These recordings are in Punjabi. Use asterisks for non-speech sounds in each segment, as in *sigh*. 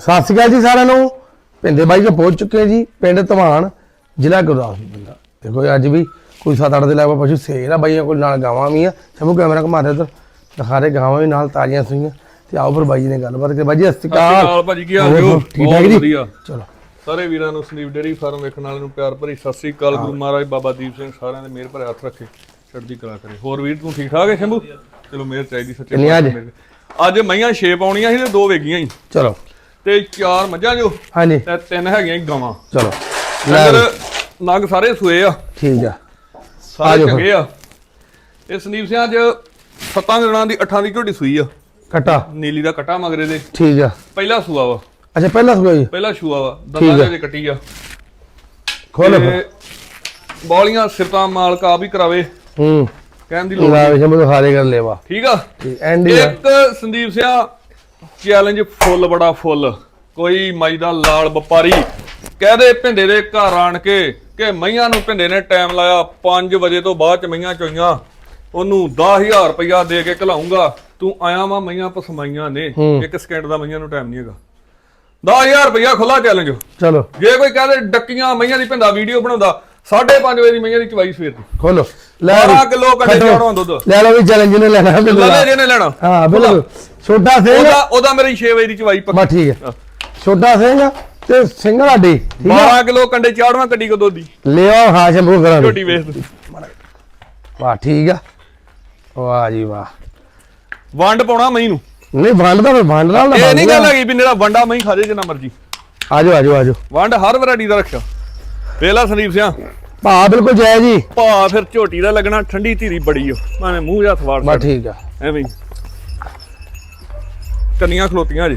ਸਤਿ ਸ਼੍ਰੀ ਅਕਾਲ ਜੀ ਸਾਰਿਆਂ ਨੂੰ। ਪਿੰਦੇ ਬਾਈ ਕੋ ਪਹੁੰਚ ਚੁੱਕੇ ਹਾਂ ਜੀ ਪਿੰਡ ਧਵਾਨ ਜ਼ਿਲ੍ਹਾ ਗੁਰਦਾਸਪੁਰ ਪਿੰਡਾ। ਦੇਖੋ ਅੱਜ ਵੀ ਕੋਈ 7-8 ਦੇ ਲਗਭਗ ਪਸ਼ੂ ਸੇਰ ਆ ਬਾਈਆਂ ਕੋਲ ਨਾਲ ਗਾਵਾਂ ਵੀ ਆ ਸਭੂ ਕੈਮਰਾ ਘੁਮਾ ਦੇ ਉਧਰ ਦਿਖਾਰੇ ਗਾਵਾਂ ਵੀ ਨਾਲ ਤਾਜ਼ੀਆਂ ਸੂਈਆਂ। ਤੇ ਆਓ ਫਿਰ ਬਾਈ ਜੀ ਨੇ ਗੱਲਬਾਤ ਕਰ ਬਾਈ ਜੀ ਸਤਿ ਸ਼੍ਰੀ ਅਕਾਲ। ਭਾਜੀ ਕੀ ਹਾਲ ਜੋ? ਠੀਕ ਠਾਕ ਜੀ? ਚਲੋ। ਸਾਰੇ ਵੀਰਾਂ ਨੂੰ ਸੰਦੀਪ ਡੇਰੀ ਫਾਰਮ ਵੇਖਣ ਵਾਲਿਆਂ ਨੂੰ ਪਿਆਰ ਭਰੀ ਸਤਿ ਸ਼੍ਰੀ ਅਕਾਲ। ਗੁਰੂ ਮਹਾਰਾਜ ਬਾਬਾ ਦੀਪ ਸਿੰਘ ਸਾਰਿਆਂ ਦੇ ਮਿਹਰ ਭਰੇ ਹੱਥ ਰੱਖੇ ਚੜ੍ਹਦੀ ਕਲਾ ਕਰੇ। ਹੋਰ ਵੀਰ ਤੂੰ ਠੀਕ ਠਾਕ ਹੈ ਸ਼ੰਭੂ? ਚਲੋ ਮਿਹਰ ਚਾਹੀਦੀ ਸੱਚੇ ਅੱਜ? ਮਈਆਂ 6 ਪਾਉਣੀਆਂ ਸੀ ਤੇ ਦੋ ਵੇਗੀਆਂ ਸੀ ਚਲੋ। ਤੇ ਚਾਰ ਮੱਝਾਂ ਜੋ ਹਾਂਜੀ। ਤੇ ਤਿੰਨ ਹੈਗੀਆਂ ਗਾਵਾਂ। ਚਲੋ। ਲੈ ਡੰਗਰ ਨਗ ਸਾਰੇ ਸੂਏ ਆ। ਠੀਕ ਆ। ਸਾਰੇ। ਚੰਗੇ ਆ। ਇਹ ਸੰਦੀਪ ਸਿੰਘ ਅੱਜ ਸੱਤਾਂ ਦਿਨਾਂ ਦੀ ਅੱਠਾਂ ਦੀ ਝੋਟੀ ਸੂਈ ਆ। ਕਟਾ। ਨੀਲੀ ਦਾ ਕਟਾ ਮਗਰੇ ਦੇ। ਠੀਕ ਆ। ਪਹਿਲਾ ਸੂਆ ਵਾ। ਅੱਛਾ ਪਹਿਲਾ ਸੁਗਾ ਜੀ? ਪਹਿਲਾ ਸੂਆ ਵਾ। ਦੰਦਾਂ ਦੇ ਕੱਟੀ ਆ। ਖੋਲੋ ਬੋਲੀਆਂ ਸਿਰਤਾਂ ਮਾਲਕ ਆ ਵੀ ਕਰਾਵੇ। ਹੂੰ। ਕਹਿਣ ਦੀ ਲੋੜ ਲੈ ਵੀ ਸ਼ੰਭੂ ਦਿਖਾਰੇ ਕਰ ਲੈਵਾ। ਠੀਕ ਆ? ਐਂਡ ਇੱਕ ਸੰਦੀਪ ਸਿਆ ਚੈਲੰਜ ਫੁੱਲ ਬੜਾ ਫੁੱਲ ਕੋਈ ਮਾਈ ਦਾ ਲਾਲ ਵਪਾਰੀ। ਕਹਦੇ ਭਿੰਦੇ ਦੇ ਘਰ ਆਣ ਕੇ ਕਿ ਮਈਆਂ ਨੂੰ ਭਿੰਦੇ ਨੇ ਟਾਈਮ ਲਾਇਆ 5 ਵਜੇ ਤੋਂ ਬਾਅਦ ਚ ਮਈਆਂ ਚੋਈਆਂ। ਉਹਨੂੰ 10000 ਰੁਪਇਆ ਦੇ ਕੇ ਘਲਾਉਂਗਾ। ਤੂੰ ਆਇਆ ਵਾ ਮਈਆਂ ਪਸਮਾਈਆਂ ਨੇ। ਇੱਕ ਸਕਿੰਟ ਦਾ ਮਈਆਂ ਨੂੰ ਟਾਈਮ ਨਹੀਂ ਹੈਗਾ। 10000 ਰੁਪਇਆ ਖੁੱਲਾ ਚੈਲੰਜ ਚਲੋ। ਜੇ ਕੋਈ ਕਹਦੇ ਡੱਕੀਆਂ ਮਈਆਂ ਦੀ ਭਿੰਦਾ ਵੀਡੀਓ ਬਣਾਉਂਦਾ 5:30 ਵਜੇ ਦੀ ਮਈਆਂ ਦੀ ਚਵਾਈ ਸਵੇਰ ਦੀ। ਖੋਲੋ। ਲੈ 12 ਵੀ। ਕਿਲੋ ਕੰਡੇ ਖੱਟੋ। ਚਾੜੋਂ ਦੁੱਧ। ਲੈ ਲਓ ਵੀ ਚੈਲੰਜ ਨੇ ਲੈਣਾ ਲੱਲੇ ਜਿਹਨੇ ਲੈਣਾ। ਹਾਂ ਬਿਲਕੁਲ। ਛੋਟਾ ਸਿੰਘ। ਉਹਦਾ ਉਹਦਾ ਮੇਰੀ 6 ਵਜੇ ਦੀ ਚਵਾਈ ਪੱਕੀ। ਬਾ ਠੀਕ ਹੈ। ਛੋਟਾ ਸਿੰਘ ਤੇ ਸਿੰਘ ਲਾਡੀ ਠੀਕ ਹੈ? 12 ਕਿਲੋ ਕੰਡੇ ਚਾੜਵਾ ਕੱਢੀ ਕੋ ਦੋਦੀ ਲਿਓ ਹਾਂ ਸ਼ੰਭੂ ਕਰਾਂਗੇ ਝੋਟੀ ਵੇਖ। ਵਾਹ ਠੀਕ ਆ। ਵਾਹ ਜੀ ਵਾਹ। ਵੰਡ ਪਾਉਣਾ ਮਈ ਨੂੰ। ਨਹੀਂ ਵੰਡ ਦਾ ਵੰਡ ਨਾਲ ਇਹ ਨਹੀਂ ਗੱਲ ਹੈਗੀ ਵੀ ਮੇਰਾ ਵੰਡਾ ਮਈ ਖਾ ਦੇ ਜਿੰਨਾ ਮਰਜ਼ੀ। ਆਜੋ ਆਜੋ ਆਜੋ। ਵੰਡ ਹਰ ਵੈਰਾਈਟੀ ਦਾ ਰੱਖਿਆ। ਵੇਲਾ ਸੰਦੀਪ ਸਿਆ। ਭਾ ਬਿਲਕੁਲ ਜੈ ਜੀ। ਭਾ ਫਿਰ ਝੋਟੀ ਦਾ ਲੱਗਣਾ ਠੰਡੀ ਧੀਰੀ ਬੜੀ ਓ ਮੈਂ ਮੂੰਹ ਜਾਂ ਥਵਾੜ ਬਾ ਠੀਕ ਆ। ਐਵੇਂ। ਕੰਨੀਆਂ ਖਲੋਤੀਆਂ ਜੇ।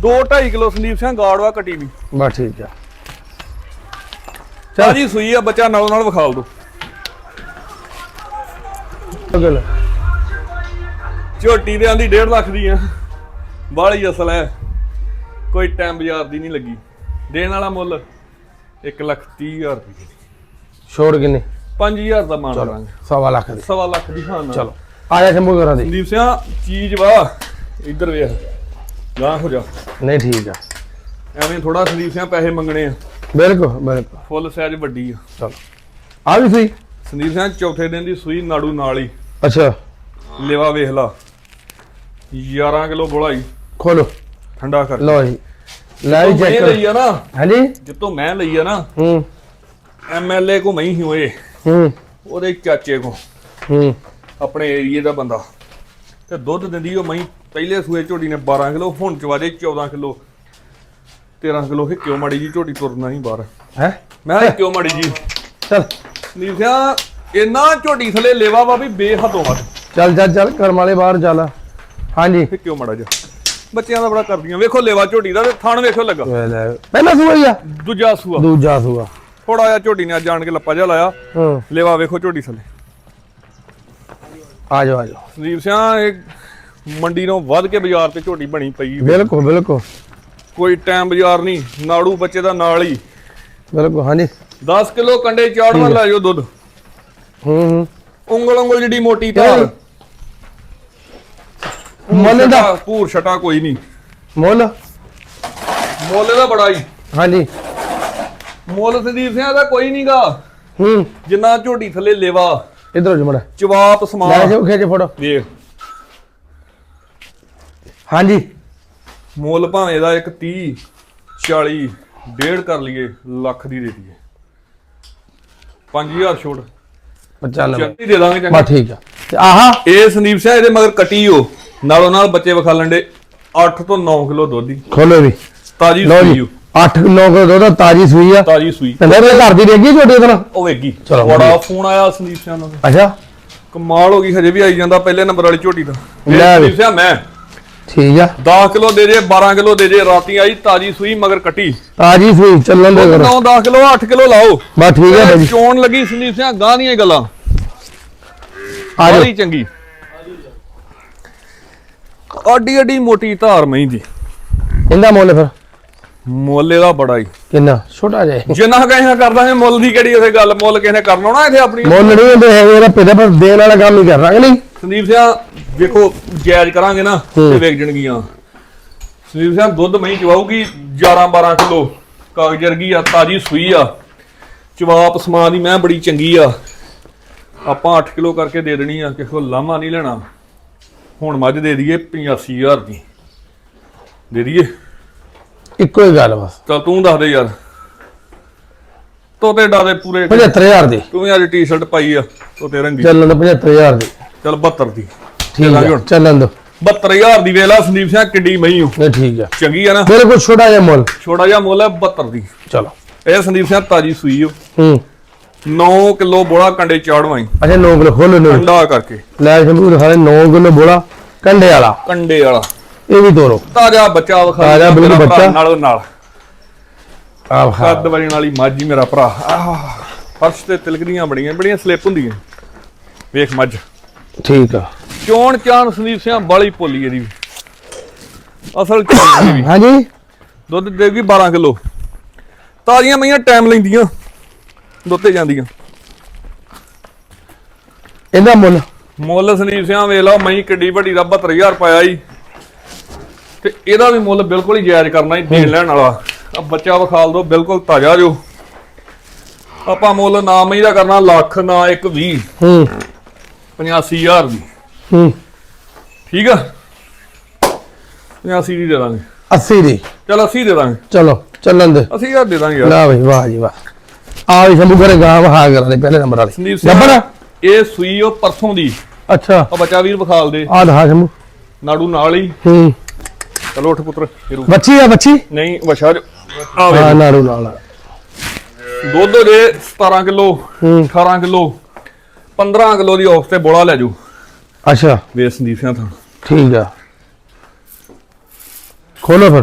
2.5 ਕਿਲੋ ਸੰਦੀਪ ਸਿੰਘ ਗਾੜਵਾ ਕੱਟੀ ਦੀ। ਬਾ ਠੀਕ ਆ। ਸਾਜੀ ਸੂਈ ਆ ਬੱਚਾ ਨਾਲੋਂ ਨਾਲ ਵਿਖਾਲ ਦੋ। ਅਗਲ ਝੋਟੀ ਦੇ ਆਂਦੀ 1.5 ਲੱਖ ਦੀ ਆ। ਬਾਹਲੀ ਅਸਲ ਹੈ ਕੋਈ ਟਾਈਮ ਬਾਜ਼ਾਰ ਦੀ ਨਹੀਂ ਲੱਗੀ। ਦੇਣ ਵਾਲਾ ਮੁੱਲ। 1 ਲੱਖ 30 ਹਜ਼ਾਰ ਰੁਪਏ। ਛੋੜ ਕਿੰਨੇ? 5000 ਦਾ ਮਾਨ ਕਰਾਂਗੇ। ਸਵਾ ਲੱਖ ਦੀ। ਸਵਾ ਲੱਖ ਦੀ ਹਾਂ ਚਲੋ ਆਜਾ ਸ਼ੰਭੂ ਕਰਾਂ ਦੀ। ਸੰਦੀਪ ਸਿੰਘ ਚੀਜ਼ ਵਾ। ਇੱਧਰ ਵੇਖ। ਗਾਂ ਹੋ ਜਾ। ਨਹੀਂ ਠੀਕ ਆ। ਐਵੇਂ ਥੋੜਾ ਸੰਦੀਪ ਸਿੰਘ ਪੈਸੇ ਮੰਗਣੇ ਆ। ਬਿਲਕੁਲ ਬਿਲਕੁਲ। ਫੁੱਲ ਸਾਈਜ਼ ਵੱਡੀ ਆ। ਚਲੋ। ਆ ਵੀ ਸਹੀ? ਸੰਦੀਪ ਸਿੰਘ ਚੌਥੇ ਦਿਨ ਦੀ ਸੂਈ ਨਾੜੂ ਨਾਲ ਹੀ। ਅੱਛਾ। ਲੇਵਾ ਵੇਖ ਲਾ। 11 ਕਿਲੋ ਬੋਲਾਈ ਖੋਲੋ। ਠੰਡਾ ਕਰ। ਲਓ ਜੀ। ਲੈ ਵੀ ਮੈਂ ਚੈੱਕ ਲਈ ਆ ਨਾ। ਹਾਂਜੀ? ਜਿੱਤੋਂ ਮੈਂ ਲਈ ਆ ਨਾ। ਹੂੰ। ਐਮਐਲਏ ਕੋ ਮਈ ਹੀ ਹੋਏ ਹੂੰ। ਉਹਦੇ ਚਾਚੇ ਕੋ। ਹੂੰ। ਆਪਣੇ ਏਰੀਏ ਦਾ ਬੰਦਾ। ਤੇ ਦੁੱਧ ਦਿੰਦੀ ਉਹ ਮਈ ਪਹਿਲੇ ਸੂਏ ਝੋਟੀ ਨੇ 12 ਕਿਲੋ ਹੁਣ ਚਵਾਦੇ 14 ਕਿਲੋ। 13 ਕਿਲੋ ਇਹ ਕਿਉਂ ਮਾੜੀ ਜੀ ਝੋਟੀ ਤੁਰਨਾ ਨਹੀਂ ਬਾਹਰ? ਹੈ? ਮੈਂ ਕਿਹਾ ਕਿਉਂ ਮਾੜੀ ਜੀ ਚਲ। ਨੀਸਿਆ ਇੰਨਾ ਝੋਟੀ ਥਲੇ ਲੇਵਾ ਵਾ ਵੀ ਬੇਹੱਦੋਂ ਵੱਧ ਚੱਲ ਚੱਲ ਚੱਲ ਕਰਮ ਵਾਲੇ ਬਾਹਰ ਚੱਲ। ਹਾਂਜੀ। ਇਹ ਕਿਉਂ ਮਾੜਾ ਜਾ ਬੱਚਿਆਂ ਦਾ ਬੜਾ ਕਰਦੀਆਂ। ਵੇਖੋ ਲੇਵਾ ਝੋਟੀ ਦਾ ਤੇ ਥਣ ਵੇਖੋ ਲੱਗਾ। ਪਹਿਲਾ ਸੂਆ ਹੀ ਆ? ਦੂਜਾ ਸੂਆ। ਦੂਜਾ ਸੂਆ। ਥੋੜਾ ਜਿਹਾ ਝੋਟੀ ਨੇ ਜਾਣ ਕੇ ਲੱਪਾ ਜਿਹਾ ਲਾਇਆ। ਹੂੰ। ਲੇਵਾ ਵੇਖੋ ਝੋਟੀ ਥੱਲੇ। ਆ ਜਾਓ ਆ ਜਾਓ। ਸੰਦੀਪ ਸਿੰਘ ਇਹ ਮੰਡੀ ਤੋਂ ਵੱਧ ਕੇ ਬਾਜ਼ਾਰ ਤੇ ਝੋਟੀ ਬਣੀ ਪਈ ਬਿਲਕੁਲ ਬਿਲਕੁਲ। ਕੋਈ ਟਾਈਮ ਬਾਜ਼ਾਰ ਨਹੀਂ। ਨਾੜੂ ਬੱਚੇ ਦਾ ਨਾਲ ਹੀ। ਬਿਲਕੁਲ ਹਾਂਜੀ। 10 ਕਿਲੋ ਕੰਡੇ ਚਾੜਵਾ ਲੈ ਜਾਓ ਦੁੱਧ। ਹੂੰ ਹੂੰ। ਉਂਗਲ ਉਂਗਲ ਜਿਹੜੀ ਮੋਟੀ ਧਾਰ। ਮੁੱਲ ਦਾ ਪੂਰ ਛਟਾ ਕੋਈ ਨਹੀਂ। ਮੁੱਲ? ਮੁੱਲ ਦਾ ਬੜਾ ਹੀ ਹਾਂਜੀ। ਮੁੱਲ ਸੰਦੀਪ ਸਿੰਘ ਦਾ ਕੋਈ ਨਹੀਂਗਾ ਹੂੰ। ਜਿੰਨਾ ਝੋਟੀ ਥੱਲੇ ਲੇਵਾ। ਇਧਰ ਜਮੜਾ ਜਵਾਬ ਲੈ ਸਮਾਨ ਜਾਓ ਖਿੱਚ ਫੋਟੋ। ਵੇਖ ਹਾਂਜੀ। ਮੁੱਲ ਭਾਵੇਂ ਦਾ ਇੱਕ 30 40 ਡੇਢ ਕਰ ਲਈਏ ਲੱਖ ਦੀ ਦੇ ਦਈਏ। 5000 ਛੋੜ 95 ਚੰਗੀ ਦੇ ਦਾਂਗੇ ਬਾ ਚੰਗਾ ਠੀਕ ਆ। ਤੇ ਆਹਾ। ਇਹ ਸੰਦੀਪ ਸਿੰਘ ਇਹਦੇ ਮਗਰ ਕੱਟੀ ਹੋ। ਨਾਲੋਂ ਨਾਲ ਬੱਚੇ ਵਿਖਾਲਣ ਦੇ 8 ਤੋਂ 9 ਕਿਲੋ ਦੁੱਧ ਦੀ ਖੋਲੋ ਵੀ ਤਾਜੀ ਲਓ ਸੂਈ ਜੀ ਓ, 8 ਕਿਲੋ ਕੋ ਦੁੱਧ ਤਾਜੀ ਸੂਈ ਆ। ਤਾਜੀ ਸੂਈ। ਕਹਿੰਦੇ ਵੀ ਘਰ ਦੀ ਰੇਗੀ ਛੋਟੀ ਨਾਲ? ਉਹ ਵੇਗੀ ਚਲੋ, ਬੜਾ। ਫੋਨ ਆਇਆ ਸੰਦੀਪ ਸਿੰਘ ਦਾ ਅੱਛਾ। ਕਮਾਲ ਹੋ ਗਈ ਹਜੇ ਵੀ ਆਈ ਜਾਂਦਾ ਪਹਿਲੇ ਨੰਬਰ ਵਾਲੀ ਝੋਟੀ ਦਾ। ਲੈ ਵੀ। ਸੰਦੀਪ ਸਿੰਘ ਮੈਂ। ਠੀਕ ਆ। 10 ਕਿਲੋ ਦੇ ਜੇ 12 ਕਿਲੋ ਦੇ ਜੇ ਰਾਤੀ ਆਈ ਤਾਜੀ ਸੂਈ ਮਗਰ ਕੱਟੀ। ਤਾਜੀ ਸੂਈ ਚੱਲਣ ਦੇ ਕਰੋ। 9 10 ਕਿਲੋ 8 ਕਿਲੋ ਲਾਓ। ਬਾ ਠੀਕ ਆ ਭਾਜੀ। ਚੋਣ ਲੱਗੀ ਸੰਦੀਪ ਸਿੰਘ ਗਾਂ ਦੀਆਂ ਗੱਲਾਂ। ਆ ਜਾਓ। ਬੜੀ ਚੰਗੀ। ਅੱਡੀ ਅੱਡੀ ਮੋਟੀ ਧਾਰ ਮਹੀਂ ਦੀ ਇਹਦਾ ਮੁੱਲ ਫਿਰ? ਮੁੱਲ ਇਹਦਾ ਬੜਾ ਹੀ ਕਿੰਨਾ? ਛੋਟਾ ਜਿਹਾ ਜਿੰਨਾ ਕਹੇ ਕਰਦਾ ਹੈ ਮੁੱਲ ਦੀ ਕਿਹੜੀ ਉਥੇ ਗੱਲ ਮੁੱਲ ਕਿਸੇ ਨੇ ਕਰਨਾ ਹੋਣਾ ਇੱਥੇ ਆਪਣੀ? ਮੁੱਲ ਨਹੀਂ ਹੁੰਦੇ ਹੈਗੇ ਇਹਦਾ ਪਿੱਛੇ ਪਰ ਦੇਣ ਵਾਲਾ ਕੰਮ ਹੀ ਕਰਨਾ ਕਿ ਨਹੀਂ? ਸੰਦੀਪ ਸਿੰਘ ਵੇਖੋ ਜਾਇਜ਼ ਕਰਾਂਗੇ ਨਾ ਤੇ ਵੇਖ ਜਣਗੀਆਂ। ਸੰਦੀਪ ਸਿੰਘ ਦੁੱਧ ਮਹੀਂ ਚਵਾਉਗੀ 11 12 ਕਿਲੋ। ਕਾਗਜ਼ ਵਰਗੀ ਆ ਤਾਜੀ ਸੂਈ ਆ। ਚਵਾਪ ਸਮਾਨ ਦੀ ਮੈਂ ਬੜੀ ਚੰਗੀ ਆ। ਆਪਾਂ 8 ਕਿਲੋ ਕਰਕੇ ਦੇ ਦੇਣੀ ਆ ਕਿਸੇ ਕੋਲ ਲਾਮਾ ਨਹੀਂ ਲੈਣਾ। ਹੁਣ ਮੱਝ ਦੇ ਦਈਏ 85000 ਦੀ। ਦੇ ਦਈਏ। ਇੱਕੋ ਹੀ ਗੱਲ ਬਸ। ਚਲ ਤੂੰ ਦੱਸ ਦੇ ਯਾਰ। ਤੋਤੇ ਡਾਦੇ ਪੂਰੇ 75000 ਦੀ। ਤੂੰ ਵੀ ਅੱਜ ਟੀ-ਸ਼ਰਟ ਪਾਈ ਆ ਤੋਤੇ ਰੰਗੀ। ਚੱਲਣ ਦੋ 75000 ਦੀ। ਚਲ 72 ਦੀ। ਠੀਕ ਹੈ। ਚੱਲਣ ਦੋ 72000 ਦੀ ਵੇਲਾ ਸੰਦੀਪ ਸਿੰਘ ਕਿੱਡੀ ਮਹੀਂ ਓ ਨਹੀਂ ਠੀਕ ਹੈ ਚੰਗੀ ਆ ਨਾ? ਮੇਰੇ ਕੋਲ ਛੋਟਾ ਜਿਹਾ ਮੁੱਲ। ਛੋਟਾ ਜਿਹਾ ਮੁੱਲ ਹੈ 72 ਦੀ। ਚਲੋ। ਇਹ ਸੰਦੀਪ ਸਿੰਘ ਤਾਜੀ ਸੂਈ ਓ ਹੂੰ। 9 ਕਿਲੋ ਬੋਲਾ ਕੰਡੇ ਚਾੜਵਾਈ। ਅੱਛਾ 9 ਕਿਲੋ ਖੋਲੋ ਨੋ ਕੰਡਾ ਕਰਕੇ। ਲੈ ਸ਼ੰਭੂ ਦਿਖਾ 9 ਕਿਲੋ ਬੋਲਾ ਕੰਡੇ ਵਾਲਾ। ਕੰਡੇ ਵਾਲਾ। ਇਹ ਵੀ ਤੋਰੋ। ਤਾਜ਼ਾ ਬੱਚਾ ਵਿਖਾ ਤਾਜ਼ਾ ਬਿਲਕੁਲ ਬੱਚਾ। ਨਾਲੋਂ ਨਾਲ। ਆਹ ਕੱਦ ਵਾਲੀ ਮੱਝ ਹੀ ਮੇਰਾ ਭਰਾ। ਆਹ, ਫਰਸ਼ ਤੇ ਤਿਲਕਦੀਆਂ ਬੜੀਆਂ ਬੜੀਆਂ ਸਲਿੱਪ ਹੁੰਦੀਆਂ। ਵੇਖ ਮੱਝ। ਠੀਕ ਆ। ਚੋਣ ਚਾਨ ਸੰਦੀਪ ਸਿੰਘ ਬਾਲੀ ਪੋਲੀ ਇਹਦੀ ਵੀ। ਅਸਲ ਚੋਣ ਹਾਂਜੀ। ਦੁੱਧ ਦੇਗੀ 12 ਕਿਲੋ। ਤਾਜ਼ੀਆਂ ਮਈਆਂ ਟਾਈਮ ਲੈਂਦੀਆਂ। ਦੁੱਧ ਤੇ ਜਾਂਦੀਆਂ। ਇਹਦਾ ਮੁੱਲ? ਮੁੱਲ ਸੰਦੀਪ ਸਿੰਘ ਵੇਖ ਲਓ ਮਈ ਕਿੱਡੀ ਵੱਡੀ ਦਾ 72000 ਪਾਇਆ ਜੀ। ਤੇ ਇਹਦਾ ਵੀ ਮੁੱਲ ਬਿਲਕੁਲ ਹੀ ਜਾਇਜ਼ ਕਰਨਾ ਹੀ ਦੇਣ ਲੈਣ ਵਾਲਾ। ਆ ਬੱਚਾ ਵਿਖਾਲ ਦੋ ਬਿਲਕੁਲ ਤਾਜ਼ਾ ਜੋ। ਆਪਾਂ ਮੁੱਲ ਨਾ ਮਈ ਦਾ ਕਰਨਾ ਲੱਖ ਨਾ 1 20 ਹੂੰ। 85000 ਦੀ। ਹੂੰ। ਠੀਕ ਆ? 85 ਦੀ ਦੇ ਦਾਂਗੇ। 80 ਦੀ। ਚਲ 80 ਦੇ ਦਾਂਗੇ। ਚਲੋ ਚੱਲਣ ਦੇ। 80000 ਦੇ ਦਾਂਗੇ ਯਾਰ। ਲਾ ਬਈ ਵਾਹ ਜੀ ਵਾਹ। ਆ ਵੀ ਸ਼ੰਭੂ ਘਰੇ ਗਾਂ ਵਹਾ ਕਰਦੇ ਪਹਿਲੇ ਨੰਬਰ ਵਾਲੀ। ਸੰਦੀਪ ਸਿੰਘ ਇਹ ਸੂਈ ਉਹ ਪਰਸੋਂ ਦੀ। ਅੱਛਾ। ਆ ਬੱਚਾ ਵੀਰ ਵਿਖਾਲ ਦੇ। ਆ ਦਹਾ ਸ਼ੰਭੂ। ਨਾੜੂ ਨਾਲ ਹੀ। ਹੂੰ। ਚਲੋ ਉੱਠ ਪੁੱਤਰ। ਬੱਚੀ ਆ ਬੱਚੀ? ਨਹੀਂ ਵਛਾ ਜੋ। ਆ ਨਾੜੂ ਨਾਲ ਦੁੱਧ ਦੇ 17 ਕਿਲੋ ਹੂੰ। 18 ਕਿਲੋ 15 ਕਿਲੋ ਦੀ ਔਫ ਤੇ ਬੋਲਾ ਲੈ ਜੂ ਅੱਛਾ। ਵੇ ਸੰਦੀਪ ਸਿੰਘ ਥਾਂ। ਠੀਕ ਆ। ਖੋਲੋ ਫਿਰ।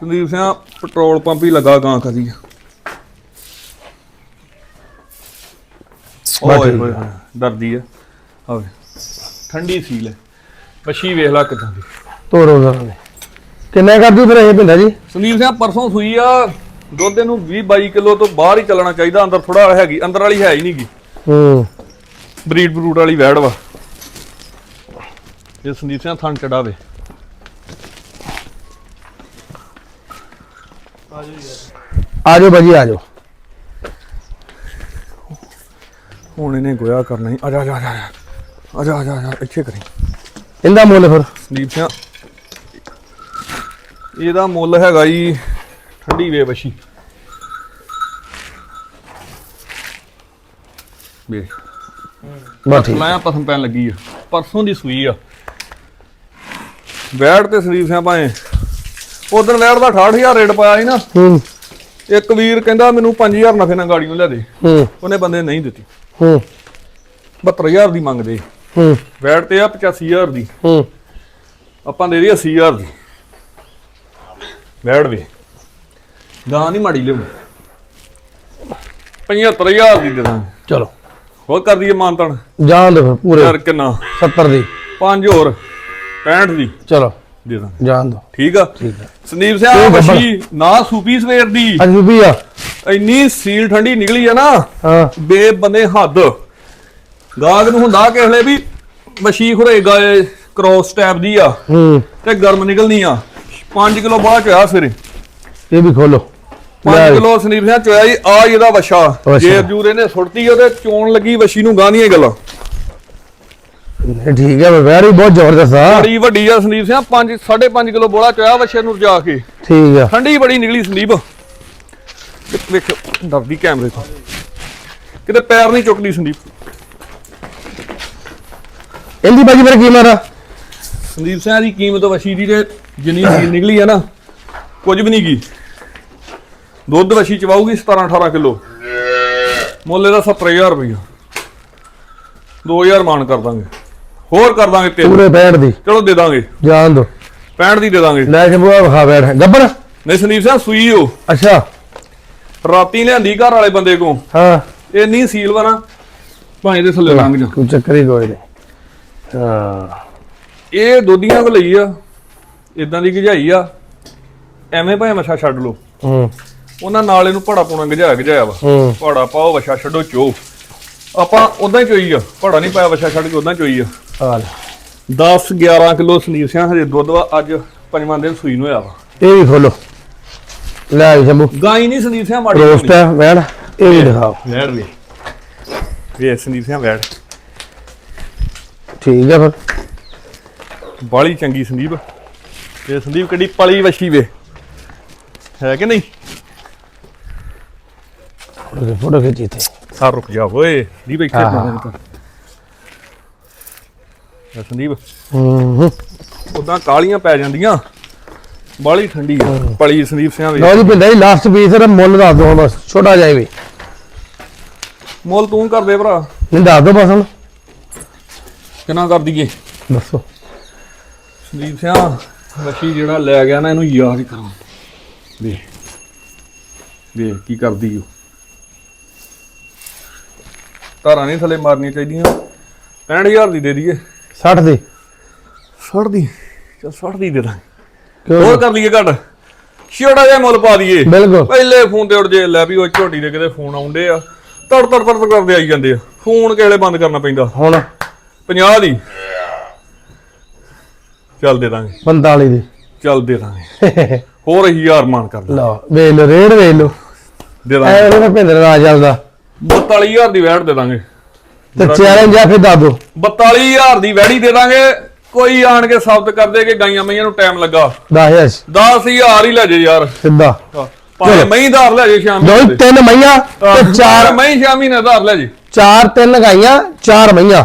ਸੰਦੀਪ ਸਿੰਘ ਪੈਟਰੋਲ ਪੰਪ ਹੀ ਲੱਗਾ ਗਾਂ ਕਦੀ ਓਏ ਠੀਕ ਹੋਏ ਹੋਏ, ਡਰਦੀ ਆ। ਆਵੇ। ਠੰਡੀ ਸੀਲ ਹੈ। ਬੱਛੀ ਵੇਖ ਲੈ ਕਿਦਾਂ ਦੀ। ਤੋਰੋ ਜ਼ਰਾ ਨੇ ਕਿੰਨੇ ਕਰਦੀ ਫਿਰ ਇਹ ਪਿੰਡਾ ਜੀ? ਸੰਦੀਪ ਸਿੰਘ ਪਰਸੋਂ ਸੂਈ ਆ। ਦੁੱਧ ਨੂੰ 20 22 ਕਿਲੋ ਤੋਂ ਬਾਹਰ ਹੀ ਚੱਲਣਾ ਚਾਹੀਦਾ। ਅੰਦਰ ਥੋੜਾ ਹੈਗੀ ਅੰਦਰ ਵਾਲੀ ਹੈ ਹੀ ਨਹੀਂਗੀ ਹੂੰ। ਬਰੀਡ ਬਰੂਡ ਵਾਲੀ ਵੈੜ ਵਾ। ਇਹ ਸੰਦੀਪ ਸਿੰਘ ਥਣ ਚੜਾਵੇ। ਆ ਜਾਓ ਬਾਜੀ ਆ ਜਾਓ ਹੁਣ ਇਹਨੇ ਗੋਇਆ ਕਰਨਾ ਹੀ। ਆ ਜਾ ਜਾ ਜਾ ਆ ਜਾ। ਇੱਥੇ ਕਰੀ। ਇਹਦਾ ਮੁੱਲ ਫਿਰ? ਸੰਦੀਪ ਸਿੰਘ। ਇਹਦਾ ਮੁੱਲ ਹੈਗਾ ਜੀ ਠੰਡੀ ਵੇ ਬਸ਼ੀ ਵੇ ਬਸ ਠੀਕ। ਲਾਇਆ ਪਸਮ ਪੈਣ ਲੱਗੀ ਆ। ਪਰਸੋਂ ਦੀ ਸੂਈ ਆ। ਵੈੜ ਤੇ ਸੰਦੀਪ ਸਿੰਘ ਭਾਏ ਉਦੋਂ ਵੈੜ ਦਾ 68000 ਰੇਟ ਪਾਇਆ ਸੀ ਨਾ। ਹੂੰ। ਇੱਕ ਵੀਰ ਕਹਿੰਦਾ ਮੈਨੂੰ 5000 ਨਫੇ ਨਾਲ ਗਾੜੀ ਨੂੰ ਲੈ ਦੇ। ਹੂੰ। ਉਹਨੇ ਬੰਦੇ ਨਹੀਂ ਦਿੱਤੀ। ਹੂੰ। 72000 ਦੀ ਮੰਗਦੇ। ਹੂੰ। ਵੈੜ ਤੇ ਆ 85000 ਦੀ। ਹੂੰ। ਆਪਾਂ ਦੇ ਰਹੀ 80000 ਦੀ। ਵੈੜ ਵੇ ਗਾਂ ਨਹੀਂ ਮਾੜੀ ਲਿਓ 75000 ਦੀ ਦੇ ਦਾਂਗੇ। ਚਲੋ। ਹੋਰ ਕਰ ਦਈਏ ਮਾਨਤਨ ਜਾਣ ਦੇ ਫਿਰ ਪੂਰੇ। ਯਾਰ ਕਿੰਨਾ? 70 ਦੀ। 5 ਹੋਰ। 65 ਦੀ। ਚਲੋ। ਦੇ ਦਾਂਗੇ। ਜਾਣ ਦੋ। ਠੀਕ ਆ? ਠੀਕ ਹੈ ਸੰਦੀਪ ਸਿੰਘ ਨਾ ਸੂਪੀ ਸਵੇਰ ਦੀ। ਅੱਜ ਵੀ ਆ। ਇੰਨੀ ਸੀਲ ਠੰਡੀ ਨਿਕਲੀ ਆ ਨਾ ਹਾਂ। ਬੇ ਬੰਦੇ ਹੱਦ। ਗਾਹਕ ਨੂੰ ਹੁੰਦਾ ਕਿ ਹਲੇ ਵੀ ਮੱਛੀ ਖੁਰੇ ਗਏ ਕ੍ਰੋਸ ਟੈਪ ਦੀ ਆ ਹੂੰ। ਤੇ ਗਰਮ ਨਿਕਲਣੀ ਆ। 5 ਕਿਲੋ ਬਾਅਦ ਚ ਆ ਸਵੇਰੇ ਇਹ ਵੀ ਖੋਲੋ। 5 ਕਿਲੋ ਸੰਦੀਪ ਸਿੰਘ ਚੋਇਆ ਜੀ ਆ ਇਹਦਾ ਵਛਾ ਵੱਛਾ। ਜੇਰ ਨੇ ਸੁੱਟਤੀ ਉਹਦੇ ਚੋਣ ਲੱਗੀ ਵਛੀ ਨੂੰ ਗਾਂਦੀਆਂ ਗੱਲਾਂ। ਇਹ ਠੀਕ ਹੈ ਵੈਰੀ ਬਹੁਤ ਜ਼ਬਰਦਸਤ ਆ। ਬੜੀ ਵੱਡੀ ਆ ਸੰਦੀਪ ਸਿੰਘ 5 5.5 ਕਿਲੋ ਬੋਲਾ ਚੋਇਆ ਵਛੇ ਨੂੰ ਰਜਾ ਕੇ। ਠੀਕ ਆ। ਠੰਡੀ ਬੜੀ ਨਿਕਲੀ ਸੰਦੀਪ। ਵੇਖੋ ਡਰਦੀ ਕੈਮਰੇ ਤੋਂ। ਕਿਤੇ ਪੈਰ ਨਹੀਂ ਚੁੱਕਦੀ ਸੰਦੀਪ। ਇਹਦੀ ਬਾਜੀ ਫਿਰ ਕੀ ਮਾਰਾ? ਸੰਦੀਪ ਸਿੰਘ ਦੀ ਕੀਮਤ ਵਛੀ ਦੀ ਤੇ ਜਿੰਨੀ ਸੀਲ ਨਿਕਲੀ ਆ ਨਾ ਕੁਝ ਵੀ ਨਹੀਂ ਗਈ। ਦੁੱਧ ਵਛੀ ਚਵਾਉਗੀ 17 18 ਕਿਲੋ। ਮੁੱਲ ਇਹਦਾ 70000 ਰੁਪਇਆ 2000 ਮਾਨ ਕਰ ਦਾਂਗੇ। ਹੋਰ ਕਰ ਦਾਂਗੇ ਤਿੰਨ। ਪੂਰੇ 65 ਦੀ। ਚਲੋ ਦੇ ਦਾਂਗੇ। ਜਾਣ ਦੋ। 65 ਦੀ ਦੇ ਦਾਂਗੇ। ਲੈ ਸ਼ੰਭੂ ਆ ਵਿਖਾ ਬੈਠ। ਗੱਬਰ ਨਹੀਂ ਸੰਦੀਪ ਸਿੰਘ ਸੂਈ ਹੋ। ਅੱਛਾ। ਰਾਤੀ ਲਿਆਂਦੀ ਘਰ ਵਾਲੇ ਬੰਦੇ ਕੋ ਹਾਂ। ਇਹ ਨਹੀਂ ਸੀਲ ਵਾ ਨਾ। ਭਾਵੇਂ ਦੇ ਥੱਲੇ ਲੰਘ ਜਾ ਕੋਈ ਚੱਕਰ ਹੀ ਕੋਈ ਨਹੀਂ। ਹਾਂ। ਇਹ ਦੋਦੀਆਂ ਕੋ ਲਈ ਆ। ਇਦਾਂ ਦੀ ਗਝਾਈ ਆ। ਐਵੇਂ ਭਾਵੇਂ ਮਛਾ ਛੱਡ ਲਓ। ਹੂੰ। ਉਹਨਾਂ ਨਾਲ ਇਹਨੂੰ ਪੜਾ ਪਾਉਣਾ ਗਝਾਇਆ ਗਝਾਇਆ ਵਾ। ਪੜਾ ਪਾਓ ਵਛਾ ਛੱਡੋ ਚੋ। ਆਪਾਂ ਉਦਾਂ ਹੀ ਚੋਈ ਆ। ਪੜਾ ਨਹੀਂ ਪਾਇਆ ਵਛਾ ਛੱਡ ਕੇ ਉਦਾਂ ਚੋਈ ਆ। ਆ ਲੈ 10 11 ਕਿਲੋ ਸੰਦੀਪ ਸਿੰਘ ਹਜੇ ਦੁੱਧ ਵਾ। ਅੱਜ ਪੰਜਵਾਂ ਦਿਨ ਸੂਈ ਨੂੰ ਹੋਇਆ ਵਾ। ਇਹ ਵੀ ਖੋਲੋ। ਲੈ ਵੀ ਸ਼ੰਭੂ। ਗਾਈ ਨਹੀਂ ਸੰਦੀਪ ਸਿੰਘ ਮਾੜੀ ਰੋਸਟ ਹੈ ਵੈਣ ਇਹ ਵੀ ਦਿਖਾਓ। ਵੈੜ ਵੀ। ਵੇ ਸੰਦੀਪ ਸਿੰਘ ਵੈੜ। ਠੀਕ ਹੈ ਫਿਰ। ਬਾਲੀ ਚੰਗੀ ਸੰਦੀਪ। ਇਹ ਸੰਦੀਪ ਕਿੱਡੀ ਪਲੀ ਵਸ਼ੀ ਵੇ। ਹੈ ਕਿ ਨਹੀਂ? ਫੋਟੋ ਖਿੱਚੀ ਇੱਥੇ। ਸਾਰ ਰੁਕ ਜਾ ਓਏ ਸੰਦੀਪ ਇੱਥੇ ਹਾਂ, ਬਣਾ ਤਾਂ। ਸੰਦੀਪ। ਹੂੰ ਹੂੰ। ਉਦਾਂ ਕਾਲੀਆਂ ਪੈ ਜਾਂਦੀਆਂ। ਬਾਲੀ ਠੰਡੀ ਆ। ਪਲੀ ਸੰਦੀਪ ਸਿੰਘ ਵੇ ਲਓ ਜੀ ਪਿੰਦਾ ਜੀ ਲਾਸਟ ਪੀਸ ਇਹਦਾ ਮੁੱਲ ਦੱਸ ਦਿਓ ਬਸ ਛੋਟਾ ਜਾਏ ਵੀ। ਮੁੱਲ ਤੂੰ ਕਰ ਦੇ ਭਰਾ। ਨਹੀਂ ਦੱਸ ਦਿਓ ਬਸ ਹੁਣ। ਕਿੰਨਾ ਕਰ ਦਈਏ? ਦੱਸੋ। ਸੰਦੀਪ ਸਿੰਘ ਵਸ਼ੀ ਜਿਹੜਾ ਲੈ ਗਿਆ ਨਾ ਇਹਨੂੰ ਯਾਦ ਕਰਾਂ। ਵੇ ਵੇ ਕੀ ਕਰਦੀ ਓ ਧਾਰਾਂ ਨਹੀਂ ਥੱਲੇ ਮਾਰਨੀਆਂ ਚਾਹੀਦੀਆਂ। 65000 ਦੀ ਦੇ ਦਈਏ। 60 ਦੀ। 60 ਦੀ ਚਲ 60 ਦੀ ਦੇ ਦਾਂ ਹੋਰ ਕਰ ਲਈਏ ਘੱਟ। ਛੋਟਾ ਜਿਹਾ ਮੁੱਲ ਪਾ ਦਈਏ। ਬਿਲਕੁਲ। ਪਹਿਲੇ ਫੋਨ ਤੇ ਉੱਡ ਜੇ ਲੈ ਵੀ ਉਹ ਝੋਟੀ ਦੇ ਕਿਤੇ ਫੋਨ ਆਉਂਦੇ ਆ। ਤੜ ਤੜ ਤੜ ਤੜ ਕਰਦੇ ਆਈ ਜਾਂਦੇ ਆ। ਫੋਨ ਕਿਹੜੇ ਬੰਦ ਕਰਨਾ ਪੈਂਦਾ? ਹੁਣ 50 ਦੀ। ਚੱਲ ਦੇ ਦਾਂਗੇ। 45 ਦੀ। ਚੱਲ ਦੇ ਦਾਂਗੇ। *laughs* ਹੋਰ 1000 ਮਾਨ ਕਰ। ਲਓ ਵੇਖ ਲਓ ਰੇਡ ਵੇਖ ਲਓ। ਦੇ ਦਾਂਗੇ। ਐ ਉਹਨੇ ਭਿੰਦਰ ਰਾਜ ਚੱਲਦਾ 42000 ਦੀ ਵੈਟ ਦੇ ਦਾਂਗੇ। ਤੇ ਚੈਲੰਜ ਆ ਫਿਰ ਦੱਸ ਦਿਓ 42000 ਦੀ ਵੈੜੀ ਦੇ ਦਾਂਗੇ। ਕੋਈ ਆਣ ਕੇ ਸਾਬਤ ਕਰ ਦੇ ਕਿ ਗਾਈਆਂ ਮਈਆਂ ਨੂੰ ਟਾਈਮ ਲੱਗਾ। 10000 10000 ਹੀ ਲੈ ਜੇ ਯਾਰ। ਸਿੱਧਾ। ਭਾਵੇਂ ਮਹੀਂ ਧਾਰ ਲੈ ਜੇ ਸ਼ਾਮ ਦੋ ਨੂੰ ਤਿੰਨ ਮਈਆਂ ਤੇ ਚਾਰ ਮਹੀਂ ਸ਼ਾਮੀ ਨੇ ਧਾਰ ਲੈ ਜੇ। ਚਾਰ ਤਿੰਨ ਗਾਈਆਂ ਚਾਰ ਮਈਆਂ।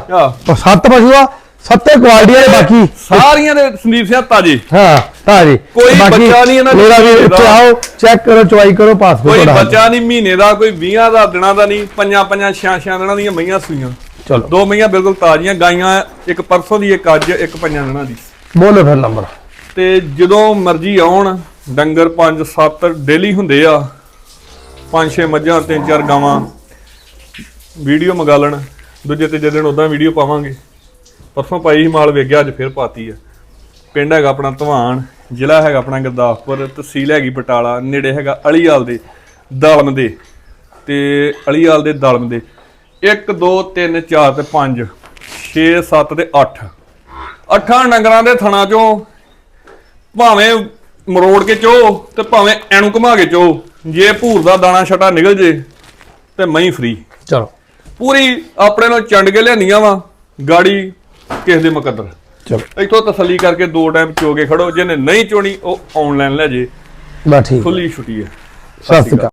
ਸੱਤ ਪਸ਼ੂ ਆ ਸੱਤੇ ਕੁਆਲਿਟੀ ਵਾਲੇ ਬਾਕੀ। ਸਾਰੀਆਂ ਦੇ ਸੰਦੀਪ ਸਿੰਘ ਤਾਜੇ। ਹਾਂ ਹਾਂ ਜੀ ਕੋਈ ਬੱਚਾ ਨਹੀਂ ਇਹਨਾਂ ਦੀ ਮੇਰਾ ਵੀ ਦਾ। ਇੱਥੇ ਆਓ ਚੈੱਕ ਕਰੋ ਚੁਆਈ ਕਰੋ ਪਾਸਪੋਰਟ ਕੋਈ ਬੱਚਾ ਨਹੀਂ ਮਹੀਨੇ ਦਾ ਕੋਈ 20 ਦਾ ਦਿਨਾਂ ਦਾ ਨਹੀਂ। ਪੰਜਾਂ ਪੰਜਾਂ ਛਿਆਂ ਛਿਆਂ ਦਿਨਾਂ ਦੀਆਂ ਮਈਆਂ ਸੂਈਆਂ। ਚਲੋ। ਦੋ ਮਈਆਂ ਬਿਲਕੁਲ ਤਾਜ਼ੀਆਂ ਗਾਈਆਂ ਇੱਕ ਪਰਸੋਂ ਦੀ ਇੱਕ ਅੱਜ ਇੱਕ ਪੰਜਾਂ ਦਿਨਾਂ ਦੀ। ਬੋਲੋ ਫਿਰ ਨੰਬਰ। ਤੇ ਜਦੋਂ ਮਰਜ਼ੀ ਆਉਣ ਡੰਗਰ 5 7 ਡੇਲੀ ਹੁੰਦੇ ਆ 5 6 ਮੱਝਾਂ ਤਿੰਨ ਚਾਰ ਗਾਵਾਂ ਵੀਡੀਓ ਮੰਗਾ ਲੈਣ ਦੂਜੇ ਤੀਜੇ ਦਿਨ ਉਦਾਂ ਵੀਡੀਓ ਪਾਵਾਂਗੇ। ਪਰਸੋਂ ਪਾਈ ਮਾਲ ਵੇਗਿਆ ਅੱਜ ਫੇਰ ਪਾਤੀ ਆ। ਪਿੰਡ ਹੈਗਾ ਆਪਣਾ ਧਵਾਨ ਜ਼ਿਲ੍ਹਾ ਹੈਗਾ ਆਪਣਾ ਗੁਰਦਾਸਪੁਰ ਤਹਿਸੀਲ ਹੈਗੀ ਬਟਾਲਾ ਨੇੜੇ ਹੈਗਾ ਅਲੀਵਾਲ ਦੇ ਦਲਮ ਦੇ। ਤੇ ਅਲੀਵਾਲ ਦੇ ਦਲਮ ਦੇ। 1 2 3 4 ਤੇ 5 6 7 ਤੇ 8 ਅੱਠਾਂ ਡੰਗਰਾਂ ਦੇ ਥਣਾ ਚੋਂ ਭਾਵੇਂ ਮਰੋੜ ਕੇ ਚੋ ਤੇ ਭਾਵੇਂ ਐਨੂੰ ਘੁਮਾ ਕੇ ਚੋ ਜੇ ਭੂਰ ਦਾ ਦਾਣਾ ਛਟਾ ਨਿਕਲ ਜੇ ਤੇ ਮਹੀਂ ਫਰੀ ਚਲੋ। ਪੂਰੀ ਆਪਣੇ ਨੂੰ ਚੰਡ ਕੇ ਲਿਆਂਦੀਆਂ ਵਾ ਗਾੜੀ ਕਿਸ ਦੇ ਮੁਕੱਦਰ। ਚਲੋ। ਇੱਥੋਂ ਤਸੱਲੀ ਕਰਕੇ ਦੋ ਟਾਈਮ ਚੋ ਕੇ ਖੜੋ ਜਿਹਨੇ ਨਹੀਂ ਚੋਣੀ ਉਹ ਆਨਲਾਈਨ ਲੈ ਜੇ। ਬਸ ਠੀਕ ਖੁੱਲੀ ਛੁੱਟੀ ਹੈ। ਸਤਿ ਸ਼੍ਰੀ ਅਕਾਲ।